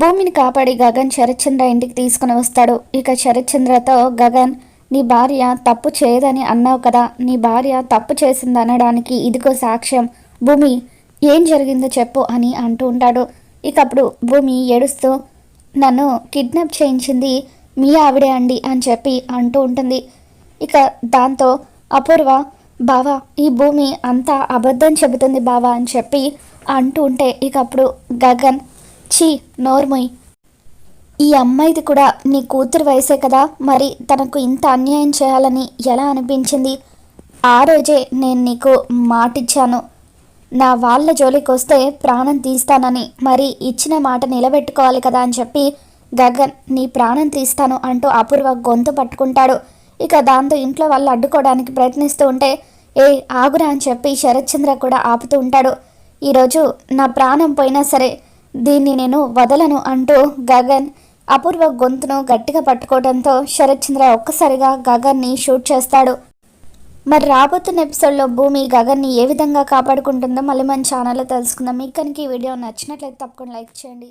భూమిని కాపాడి గగన్ శరత్చంద్ర ఇంటికి తీసుకుని వస్తాడు. ఇక శరత్చంద్రతో గగన్ నీ భార్య తప్పు చేయదని అన్నావు కదా. నీ భార్య తప్పు చేసింది అనడానికి ఇదిగో సాక్ష్యం. భూమి ఏం జరిగిందో చెప్పు అని అంటూ ఉంటాడు. ఇక అప్పుడు భూమి ఏడుస్తూ నన్ను కిడ్నాప్ చేయించింది మీ ఆవిడే అండి అని చెప్పి అంటూ ఉంటుంది. ఇక దాంతో అపూర్వ బావా ఈ భూమి అంతా అబద్ధం చెబుతుంది బావా అని చెప్పి అంటూ ఉంటే ఇక అప్పుడు గగన్ ఛీ నోర్మొయ్. ఈ అమ్మాయిది కూడా నీ కూతురు వయసే కదా మరి తనకు ఇంత అన్యాయం చేయాలని ఎలా అనిపించింది? ఆ రోజే నేను నీకు మాటిచ్చాను. నా వాళ్ళ జోలికి వస్తే ప్రాణం తీస్తానని మరి ఇచ్చిన మాట నిలబెట్టుకోవాలి కదా అని చెప్పి గగన్ నీ ప్రాణం తీస్తాను అంటూ అపూర్వ గొంతు పట్టుకుంటాడు. ఇక దాంతో ఇంట్లో వాళ్ళు అడ్డుకోవడానికి ప్రయత్నిస్తూ ఉంటే ఏ ఆగురా అని చెప్పి శరత్చంద్ర కూడా ఆపుతూ ఉంటాడు. ఈరోజు నా ప్రాణం పోయినా సరే దీన్ని నేను వదలను అంటూ గగన్ అపూర్వ గొంతును గట్టిగా పట్టుకోవడంతో శరత్చంద్ర ఒక్కసారిగా గగన్ని షూట్ చేస్తాడు. మరి రాబోతున్న ఎపిసోడ్లో భూమి గగన్ని ఏ విధంగా కాపాడుకుంటుందో మళ్ళీ మన ఛానల్లో తెలుసుకుందాం. మీకు కనుక ఈ వీడియో నచ్చినట్లయితే తప్పకుండా లైక్ చేయండి.